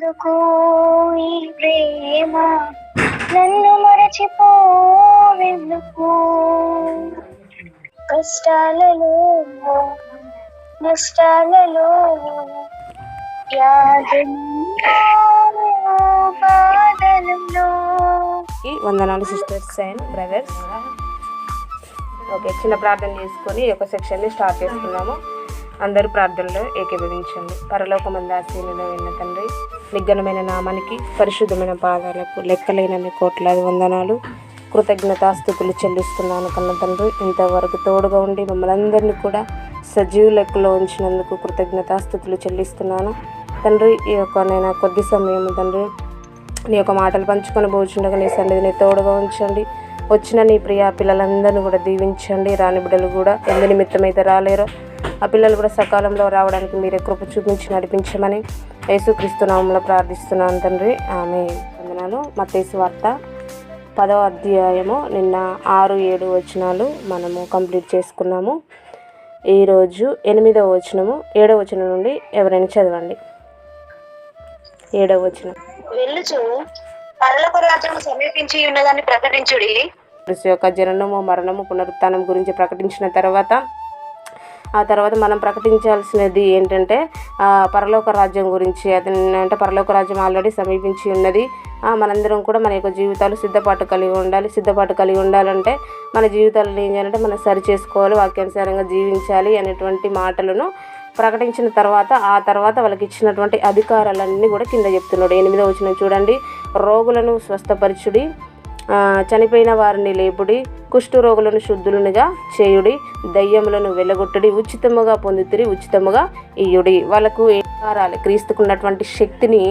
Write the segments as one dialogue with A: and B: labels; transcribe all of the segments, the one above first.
A: ఎందుకు ఈ ప్రేమ? నన్ను మరచిపోవెందుకు? కష్టాలలో నష్టాలలో
B: వందనాలు సిస్టర్స్ అండ్ బ్రదర్స్ ఓకే చిన్న ప్రార్థన చేసుకొని ఈ యొక్క సెక్షన్ని స్టార్ట్ చేసుకున్నాము అందరూ ప్రార్థనలో ఏకీభవించండి. పరలోకమంది ఆశీనులో విన్న తండ్రి నిఘనమైన నామానికి పరిశుద్ధమైన పాదాలకు లెక్కలేనన్ని కోట్లాది వందనాలు కృతజ్ఞతాస్థుతులు చెల్లిస్తున్నాను కన్న తండ్రి. ఇంతవరకు తోడుగా ఉండి మమ్మల్ని అందరినీ కూడా సజీవ లెక్కలో ఉంచినందుకు కృతజ్ఞతాస్థుతులు చెల్లిస్తున్నాను. తండ్రి ఈ యొక్క నేను కొద్ది సమయం తండ్రి నీ యొక్క మాటలు పంచుకొని పోచుండగా నీ సన్నిధిని తోడుగా ఉంచండి. వచ్చిన నీ ప్రియా పిల్లలందరినీ కూడా దీవించండి. రాని బిడ్డలు కూడా ఎందు నిమిత్తమైతే రాలేరో ఆ పిల్లలు కూడా సకాలంలో రావడానికి మీరే కృప చూపించి నడిపించమని యేసుక్రీస్తు నామంలో ప్రార్థిస్తున్నాను తండ్రి. ఆమె వందనాలు. మత్తేసు వార్త పదవ అధ్యాయము నిన్న ఆరు ఏడు వచనాలు మనము కంప్లీట్ చేసుకున్నాము. ఈరోజు ఎనిమిదవ వచనము. ఏడవ వచనం నుండి ఎవరైనా చదవండి. ఏడవ వచనం.
A: వెళ్ళుచు పరలోక రాజ్యము సమీపించి ఉన్నదాన్ని ప్రకటించుడి.
B: యొక్క జననము మరణము పునరుత్థానం గురించి ప్రకటించిన తర్వాత ఆ తర్వాత మనం ప్రకటించాల్సినది ఏంటంటే పరలోక రాజ్యం గురించి. అది అంటే పరలోక రాజ్యం ఆల్రెడీ సమీపించి ఉన్నది. మనందరం కూడా మన యొక్క జీవితాలు సిద్ధపాటు కలిగి ఉండాలి. సిద్ధపాటు కలిగి ఉండాలంటే మన జీవితాలను ఏం చేయాలంటే మనం సరి చేసుకోవాలి వాక్యానుసారంగా జీవించాలి అనేటువంటి మాటలను ప్రకటించిన తర్వాత ఆ తర్వాత వాళ్ళకి ఇచ్చినటువంటి అధికారాలన్నీ కూడా కింద చెప్తున్నాడు. ఎనిమిదో వచ్చిన చూడండి. రోగులను స్వస్థపరచుడి చనిపోయిన వారిని లేపుడి కుష్టు రోగులను శుద్ధులునిగా చేయుడి దయ్యములను వెళ్ళగొట్టుడి ఉచితముగా పొందుతురి ఉచితముగా ఇయుడి వాళ్ళకు ఏకారాలు క్రీస్తుకున్నటువంటి శక్తిని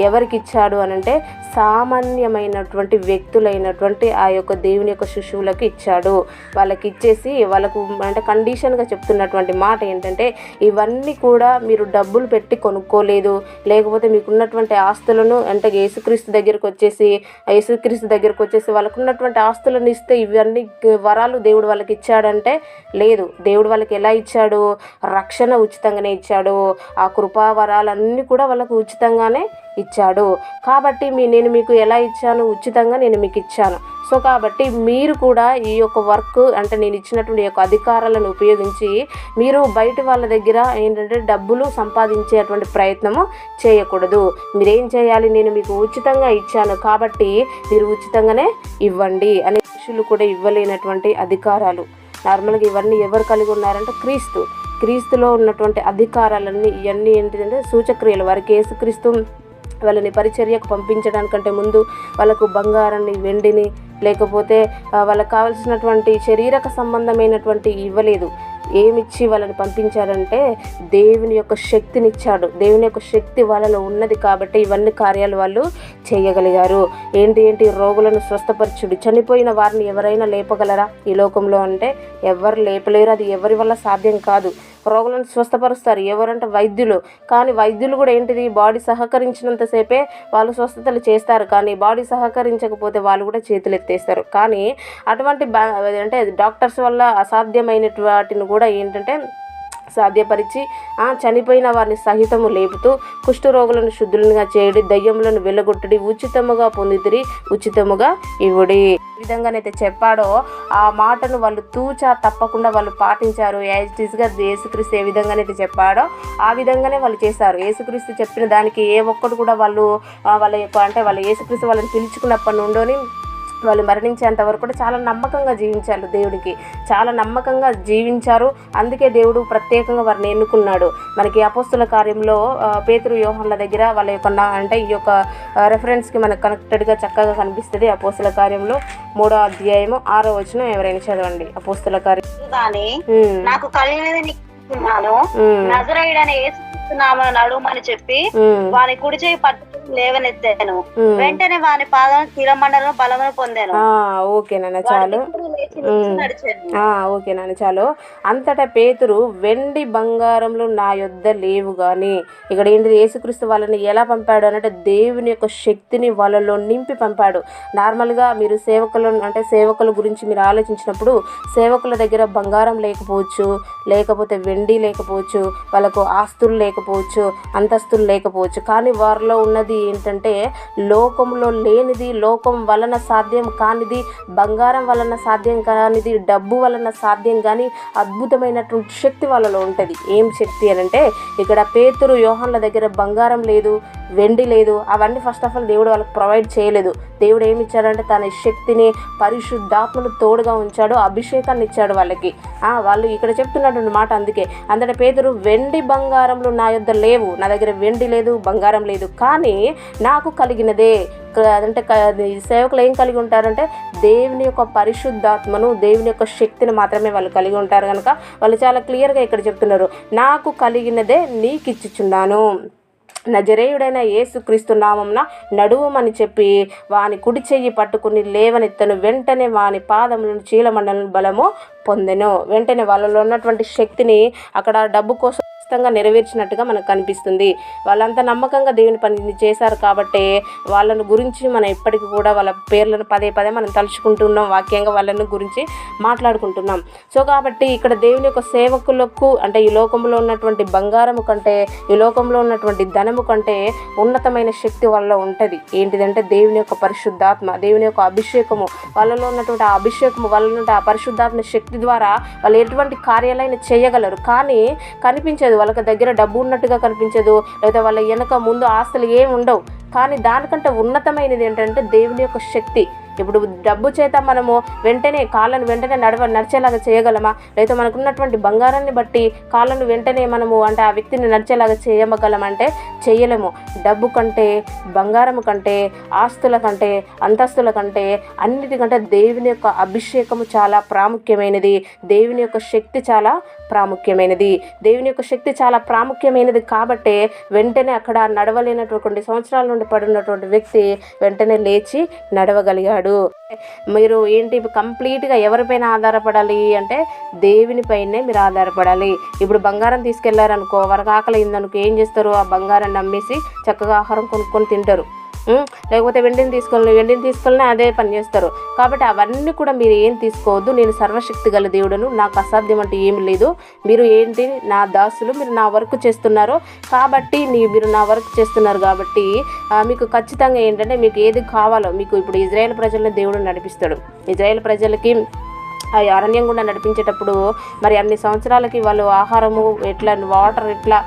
B: ఎవరికి ఇచ్చాడు అని అంటే సామాన్యమైనటువంటి వ్యక్తులైనటువంటి ఆ యొక్క దేవుని యొక్క శిశువులకు ఇచ్చాడు. వాళ్ళకి ఇచ్చేసి వాళ్ళకు అంటే కండిషన్గా చెప్తున్నటువంటి మాట ఏంటంటే ఇవన్నీ కూడా మీరు డబ్బులు పెట్టి కొనుక్కోలేదు. లేకపోతే మీకున్నటువంటి ఆస్తులను అంటే యేసుక్రీస్తు దగ్గరకు వచ్చేసి యేసుక్రీస్తు దగ్గరకు వచ్చేసి వాళ్ళకున్నటువంటి ఆస్తులను ఇస్తే ఇవన్నీ వరాలు దేవుడు వాళ్ళకి ఇచ్చాడంటే లేదు దేవుడు వాళ్ళకి ఎలా ఇచ్చాడు రక్షణ ఉచితంగానే ఇచ్చాడు ఆ కృపావరాలన్నీ కూడా వాళ్ళకు ఉచితంగానే ఇచ్చాడు. కాబట్టి మీ నేను మీకు ఎలా ఇచ్చాను? ఉచితంగా నేను మీకు ఇచ్చాను. సో కాబట్టి మీరు కూడా ఈ యొక్క వర్క్ అంటే నేను ఇచ్చినటువంటి యొక్క అధికారాలను ఉపయోగించి మీరు బయట వాళ్ళ దగ్గర ఏంటంటే డబ్బులు సంపాదించేటువంటి ప్రయత్నము చేయకూడదు. మీరేం చేయాలి? నేను మీకు ఉచితంగా ఇచ్చాను కాబట్టి మీరు ఉచితంగానే ఇవ్వండి అనే మనుషులు కూడా ఇవ్వలేనటువంటి అధికారాలు. నార్మల్గా ఇవన్నీ ఎవరు కలిగి ఉన్నారంటే క్రీస్తు. క్రీస్తులో ఉన్నటువంటి అధికారాలన్నీ ఇవన్నీ ఏంటిదంటే సూచక్రియలు. వారికి యేసుక్రీస్తు వాళ్ళని పరిచర్యకు పంపించడానికంటే ముందు వాళ్ళకు బంగారాన్ని వెండిని లేకపోతే వాళ్ళకు వాళ్ళకి కావలసినటువంటి శరీరక సంబంధమైనటువంటి ఇవ్వలేదు. ఏమిచ్చి వాళ్ళని పంపించారంటే దేవుని యొక్క శక్తినిచ్చాడు. దేవుని యొక్క శక్తి వాళ్ళలో ఉన్నది కాబట్టి ఇవన్నీ కార్యాలు వాళ్ళు చేయగలిగారు. ఏంటి ఏంటి? రోగులను స్వస్థపరచుడు. చనిపోయిన వారిని ఎవరైనా లేపగలరా? ఈ లోకంలో అంటే ఎవరు లేపలేరు. అది ఎవరి వల్ల సాధ్యం కాదు. రోగులను స్వస్థపరుస్తారు. ఎవరంటే వైద్యులు. కానీ వైద్యులు కూడా ఏంటిది? బాడీ సహకరించినంతసేపే వాళ్ళు స్వస్థతలు చేస్తారు. కానీ బాడీ సహకరించకపోతే వాళ్ళు కూడా చేతులు ఎత్తేస్తారు. కానీ అటువంటి అంటే డాక్టర్స్ వల్ల అసాధ్యమైన వాటిని కూడా ఏంటంటే సాధ్యపరిచి ఆ చనిపోయిన వారిని సహితము లేపుతూ కుష్ఠరోగులను శుద్ధులుగా చేయడి దయ్యములను వెళ్ళగొట్టడి ఉచితముగా పొందితిరి ఉచితముగా ఇవ్వడి ఏ విధంగానైతే చెప్పాడో ఆ మాటను వాళ్ళు తూచా తప్పకుండా వాళ్ళు పాటించారు. యాజ్గా యేసుక్రీస్తు ఏ విధంగానైతే చెప్పాడో ఆ విధంగానే వాళ్ళు చేశారు. యేసుక్రీస్తు చెప్పిన దానికి ఏ ఒక్కటి కూడా వాళ్ళు వాళ్ళ యొక్క అంటే వాళ్ళ యేసుక్రీస్తు వాళ్ళని పిలుచుకున్నప్పటి నుండోని వాళ్ళు మరణించేంత వరకు కూడా చాలా నమ్మకంగా జీవించారు దేవుడికి. చాలా నమ్మకంగా జీవించారు. అందుకే దేవుడు ప్రత్యేకంగా వారిని ఎన్నుకున్నాడు. మనకి అపోస్తుల కార్యంలో పేతురు యోహన్ల దగ్గర వాళ్ళ యొక్క అంటే ఈ యొక్క రెఫరెన్స్కి మనకు కనెక్టెడ్గా చక్కగా కనిపిస్తుంది అపోస్తుల కార్యంలో. మూడో అధ్యాయము ఆరో వచనం ఎవరైనా చదవండి. అపోస్తుల కార్యం.
A: నాకు కలిగినది ఏసునామను నడుమని చెప్పి వాని కుడి చేయి పట్టుకుని లేవనెత్తాను. వెంటనే వాని పాదం స్థిరమండలం బలమును పొందాను.
B: ఓకే నాన్న చాలు. ఓకే నాన్న చాలు. అంతటా పేతురు వెండి బంగారంలో నా యొద్ద లేవు కానీ ఇక్కడ ఏంటి యేసుక్రీస్తు వాళ్ళని ఎలా పంపాడు? అంటే దేవుని యొక్క శక్తిని వాళ్ళలో నింపి పంపాడు. నార్మల్గా మీరు సేవకులు అంటే సేవకుల గురించి మీరు ఆలోచించినప్పుడు సేవకుల దగ్గర బంగారం లేకపోవచ్చు లేకపోతే వెండి లేకపోవచ్చు వాళ్ళకు ఆస్తులు లేకపోవచ్చు అంతస్తులు లేకపోవచ్చు. కానీ వారిలో ఉన్నది అనేది ఏంటంటే లోకంలో లేనిది లోకం వలన సాధ్యం కానిది బంగారం వలన సాధ్యం కానిది డబ్బు వలన సాధ్యం కానీ అద్భుతమైనటువంటి శక్తి వాళ్ళలో ఉంటుంది. ఏం శక్తి అని అంటే ఇక్కడ పేతురు యోహన్ల దగ్గర బంగారం లేదు వెండి లేదు. అవన్నీ ఫస్ట్ ఆఫ్ ఆల్ దేవుడు వాళ్ళకి ప్రొవైడ్ చేయలేదు. దేవుడు ఏమి ఇచ్చాడంటే తన శక్తిని పరిశుద్ధాత్మను తోడుగా ఉంచాడు అభిషేకాన్ని ఇచ్చాడు వాళ్ళకి. వాళ్ళు ఇక్కడ చెప్తున్నటువంటి మాట అందుకే. అందట పేదరు వెండి బంగారంలో నా యొద్ద లేవు. నా దగ్గర వెండి లేదు బంగారం లేదు. కానీ నాకు కలిగినదే. క- అంటే సేవకులు ఏం కలిగి ఉంటారంటే దేవుని యొక్క పరిశుద్ధాత్మను దేవుని యొక్క శక్తిని మాత్రమే వాళ్ళు కలిగి ఉంటారు కనుక వాళ్ళు చాలా క్లియర్గా ఇక్కడ చెప్తున్నారు. నాకు కలిగినదే నీకు ఇచ్చుచున్నాను నజరేయుడైన యేసుక్రీస్తు నామంన నడువమని చెప్పి వాని కుడి చెయ్యి పట్టుకుని లేవనెత్తను వెంటనే వాని పాదములను చీలమండలం బలము పొందెను. వెంటనే వాళ్ళలో ఉన్నటువంటి శక్తిని అక్కడ డబ్బు కోసం ఖచ్చితంగా నెరవేర్చినట్టుగా మనకు కనిపిస్తుంది. వాళ్ళంతా నమ్మకంగా దేవుని పని చేశారు కాబట్టి వాళ్ళను గురించి మనం ఇప్పటికీ కూడా వాళ్ళ పేర్లను పదే పదే మనం తలుచుకుంటున్నాం వాక్యంగా వాళ్ళను గురించి మాట్లాడుకుంటున్నాం. సో కాబట్టి ఇక్కడ దేవుని యొక్క సేవకులకు అంటే ఈ లోకంలో ఉన్నటువంటి బంగారము కంటే ఈ లోకంలో ఉన్నటువంటి ధనము కంటే ఉన్నతమైన శక్తి వల్ల ఉంటుంది. ఏంటిదంటే దేవుని యొక్క పరిశుద్ధాత్మ దేవుని యొక్క అభిషేకము. వాళ్ళలో ఉన్నటువంటి ఆ అభిషేకము వాళ్ళ ఆ పరిశుద్ధాత్మ శక్తి ద్వారా వాళ్ళు ఎటువంటి కార్యాలైన చేయగలరు. కానీ కనిపించదు. వాళ్ళకి దగ్గర డబ్బు ఉన్నట్టుగా కనిపించదు లేదా వాళ్ళ వెనక ముందు ఆస్తులు ఏమి ఉండవు. కానీ దానికంటే ఉన్నతమైనది ఏంటంటే దేవుని యొక్క శక్తి. ఇప్పుడు డబ్బు చేత మనము వెంటనే కాళ్ళను వెంటనే నడవ నడిచేలాగా చేయగలమా? లేదా మనకున్నటువంటి బంగారాన్ని బట్టి కాళ్ళను వెంటనే మనము అంటే ఆ వ్యక్తిని నడిచేలాగా చేయగలమంటే చేయలేము. డబ్బు కంటే బంగారం కంటే ఆస్తుల కంటే అంతస్తుల కంటే అన్నిటికంటే దేవుని యొక్క అభిషేకము చాలా ప్రాముఖ్యమైనది. దేవుని యొక్క శక్తి చాలా ప్రాముఖ్యమైనది. దేవుని యొక్క శక్తి చాలా ప్రాముఖ్యమైనది కాబట్టే వెంటనే అక్కడ నడవలేనటువంటి సంవత్సరాల నుండి పడినటువంటి వ్యక్తి వెంటనే లేచి నడవగలిగాడు. మీరు ఏంటి కంప్లీట్గా ఎవరిపైన ఆధారపడాలి అంటే దేవునిపైనే మీరు ఆధారపడాలి. ఇప్పుడు బంగారం తీసుకెళ్ళారనుకో వారికి ఆకలి అయిందనుకో ఏం చేస్తారు? ఆ బంగారాన్ని నమ్మేసి చక్కగా ఆహారం కొనుక్కొని తింటారు. లేకపోతే వెండిని తీసుకోవాలి వెండిని తీసుకోవాలని అదే పని చేస్తారు. కాబట్టి అవన్నీ కూడా మీరు ఏం తీసుకోవద్దు. నేను సర్వశక్తి గల దేవుడను నాకు అసాధ్యం అంటే ఏమి లేదు. మీరు ఏంటి నా దాసులు మీరు నా వర్క్ చేస్తున్నారు కాబట్టి నీ మీరు నా వర్క్ చేస్తున్నారు కాబట్టి మీకు ఖచ్చితంగా ఏంటంటే మీకు ఏది కావాలో మీకు ఇప్పుడు ఇజ్రాయెల్ ప్రజలను దేవుడు నడిపిస్తాడు. ఇజ్రాయెల్ ప్రజలకి అరణ్యం గుండా నడిపించేటప్పుడు మరి అన్ని సంవత్సరాలకి వాళ్ళు ఆహారము ఎట్లా వాటర్ ఎట్లా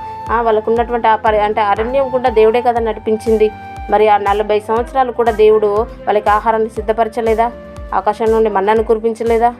B: వాళ్ళకు ఉన్నటువంటి ఆ పరి అంటే అరణ్యం కూడా దేవుడే కదా నడిపించింది. మరి ఆ నలభై సంవత్సరాలు కూడా దేవుడు వాళ్ళకి ఆహారాన్ని సిద్ధపరచలేదా? ఆకాశం నుండి మన్నాను కురిపించలేదా?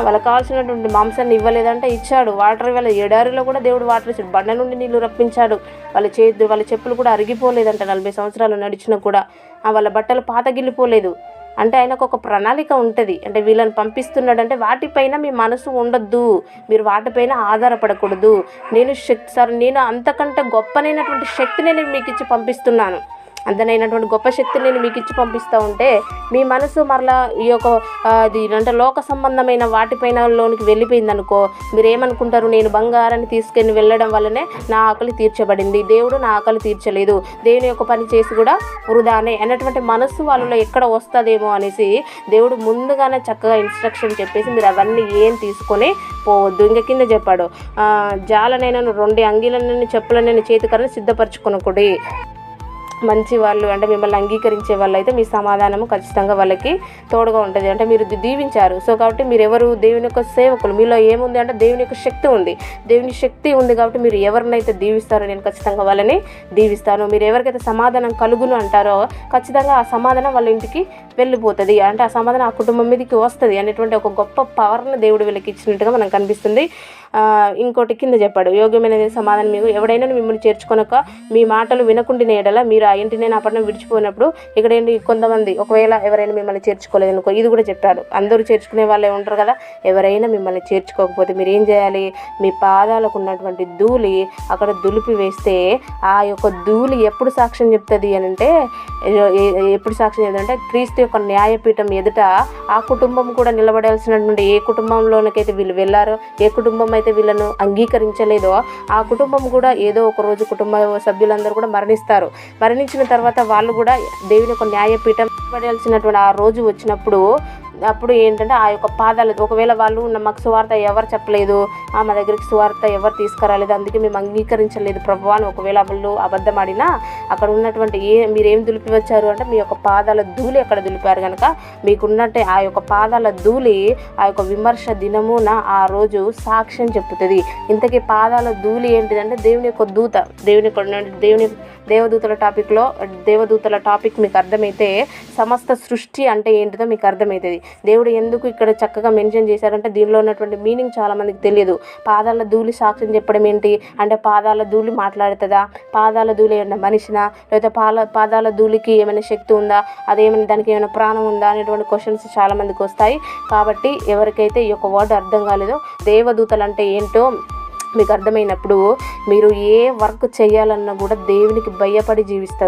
B: వాళ్ళకి కావాల్సినటువంటి మాంసాన్ని ఇవ్వలేదంటే ఇచ్చాడు. వాటర్ వాళ్ళ ఎడారిలో కూడా దేవుడు వాటర్ ఇచ్చాడు. బండ నుండి నీళ్ళు రప్పించాడు. వాళ్ళ చేతి వాళ్ళ చెప్పులు కూడా అరిగిపోలేదంట నలభై సంవత్సరాలు నడిచినా కూడా. వాళ్ళ బట్టలు పాతగిల్లిపోలేదు. అంటే ఆయనకు ఒక ప్రణాళిక ఉంటుంది. అంటే వీళ్ళని పంపిస్తున్నాడు అంటే వాటిపైన మీ మనసు ఉండొద్దు. మీరు వాటిపైన ఆధారపడకూడదు. నేను శక్తి సార్ నేను అంతకంటే గొప్పనైనటువంటి శక్తిని నేను మీకు ఇచ్చి పంపిస్తున్నాను. అందనైనటువంటి గొప్ప శక్తిని నేను మీకు ఇచ్చి పంపిస్తూ ఉంటే మీ మనసు మరలా ఈ యొక్క అది అంటే లోక సంబంధమైన వాటిపైన లోనికి వెళ్ళిపోయింది అనుకో మీరు ఏమనుకుంటారు నేను బంగారాన్ని తీసుకెళ్ళి వెళ్ళడం వల్లనే నా ఆకలి తీర్చబడింది. దేవుడు నా ఆకలి తీర్చలేదు. దేవుని యొక్క పని చేసి కూడా వృధానే. అన్నటువంటి మనస్సు వాళ్ళలో ఎక్కడ వస్తుందేమో అనేసి దేవుడు ముందుగానే చక్కగా ఇన్స్ట్రక్షన్ చెప్పేసి మీరు అవన్నీ ఏం తీసుకొని పోవద్దు. ఇంక కింద చెప్పాడు జాలనైనా రెండు అంగీలనైనా చెప్పులనైనా చేతికరని సిద్ధపరచుకొనకుడి. మంచి వాళ్ళు అంటే మిమ్మల్ని అంగీకరించే వాళ్ళు అయితే మీ సమాధానము ఖచ్చితంగా వాళ్ళకి తోడుగా ఉంటుంది. అంటే మీరు దీవించారు. సో కాబట్టి మీరు ఎవరు దేవుని యొక్క సేవకులు? మీలో ఏముంది అంటే దేవుని యొక్క శక్తి ఉంది. దేవుని శక్తి ఉంది కాబట్టి మీరు ఎవరినైతే దీవిస్తారో నేను ఖచ్చితంగా వాళ్ళని దీవిస్తాను. మీరు ఎవరికైతే సమాధానం కలుగును అంటారో ఖచ్చితంగా ఆ సమాధానం వాళ్ళ ఇంటికి వెళ్ళిపోతుంది. అంటే ఆ సమాధానం ఆ కుటుంబం మీదకి వస్తుంది అనేటువంటి ఒక గొప్ప పవర్ను దేవుడు వీళ్ళకి ఇచ్చినట్టుగా మనకు కనిపిస్తుంది. ఇంకోటి కింద చెప్పాడు యోగ్యమైనది సమాధానం మీకు ఎవడైనా మిమ్మల్ని చేర్చుకొనక మీ మాటలు వినకుండిన ఎడల మీరు ఆ ఇంటిని నా పట్టణం విడిచిపోయినప్పుడు ఇక్కడ ఏంటి కొంతమంది ఒకవేళ ఎవరైనా మిమ్మల్ని చేర్చుకోలేదు అనుకో ఇది కూడా చెప్పాడు. అందరూ చేర్చుకునే వాళ్ళే ఉంటారు కదా ఎవరైనా మిమ్మల్ని చేర్చుకోకపోతే మీరు ఏం చేయాలి? మీ పాదాలకు ఉన్నటువంటి ధూళి అక్కడ దులిపి వేస్తే ఆ యొక్క ధూళి ఎప్పుడు సాక్ష్యం చెప్తుంది అని అంటే ఎప్పుడు సాక్ష్యం చెప్తుందంటే క్రీస్తు యొక్క న్యాయపీఠం ఎదుట ఆ కుటుంబం కూడా నిలబడాల్సినటువంటి ఏ కుటుంబంలోనికైతే వీళ్ళు వెళ్ళారో ఏ కుటుంబం ఎవరైతే వీళ్ళను అంగీకరించలేదో ఆ కుటుంబం కూడా ఏదో ఒక రోజు కుటుంబ సభ్యులందరూ కూడా మరణిస్తారు. మరణించిన తర్వాత వాళ్ళు కూడా దేవుని యొక్క న్యాయపీఠం పడాల్సినటువంటి ఆ రోజు వచ్చినప్పుడు అప్పుడు ఏంటంటే ఆ యొక్క పాదాలు ఒకవేళ వాళ్ళు మాకు సువార్త ఎవరు చెప్పలేదు ఆ, మా దగ్గరికి సువార్త ఎవరు తీసుకురాలేదు అందుకే మేము అంగీకరించలేదు ప్రభు అని ఒకవేళ వాళ్ళు అబద్ధం ఆడినా అక్కడ ఉన్నటువంటి ఏ మీరు ఏం దులిపి వచ్చారు అంటే మీ యొక్క పాదాల ధూళి అక్కడ దులిపారు కనుక మీకున్నట్టే ఆ యొక్క పాదాల ధూళి ఆ యొక్క విమర్శ దినమున ఆ రోజు సాక్ష్యం చెప్పుతుంది ఇంతకీ పాదాల ధూళి ఏంటిదంటే దేవుని యొక్క దూత దేవుని యొక్క దేవుని దేవదూతల టాపిక్లో దేవదూతల టాపిక్ మీకు అర్థమైతే సమస్త సృష్టి అంటే ఏంటిదో మీకు అర్థమవుతుంది దేవుడు ఎందుకు ఇక్కడ చక్కగా మెన్షన్ చేశారంటే దీనిలో ఉన్నటువంటి మీనింగ్ చాలామందికి తెలియదు. పాదాల ధూళి సాక్ష్యం చెప్పడం ఏంటి? అంటే పాదాల ధూళి మాట్లాడుతుందా? పాదాల ధూళి ఏమైనా మనిషినా? లేదా పాల పాదాల ధూళికి ఏమైనా శక్తి ఉందా? అదేమైనా దానికి ఏమైనా ప్రాణం ఉందా? అనేటువంటి క్వశ్చన్స్ చాలామందికి వస్తాయి. కాబట్టి ఎవరికైతే ఈ యొక్క వర్డ్ అర్థం కాలేదో దేవదూతలు అంటే ఏంటో మీకు అర్థమైనప్పుడు మీరు ఏ వర్క్ చేయాలన్నా కూడా దేవునికి భయపడి జీవిస్తారు.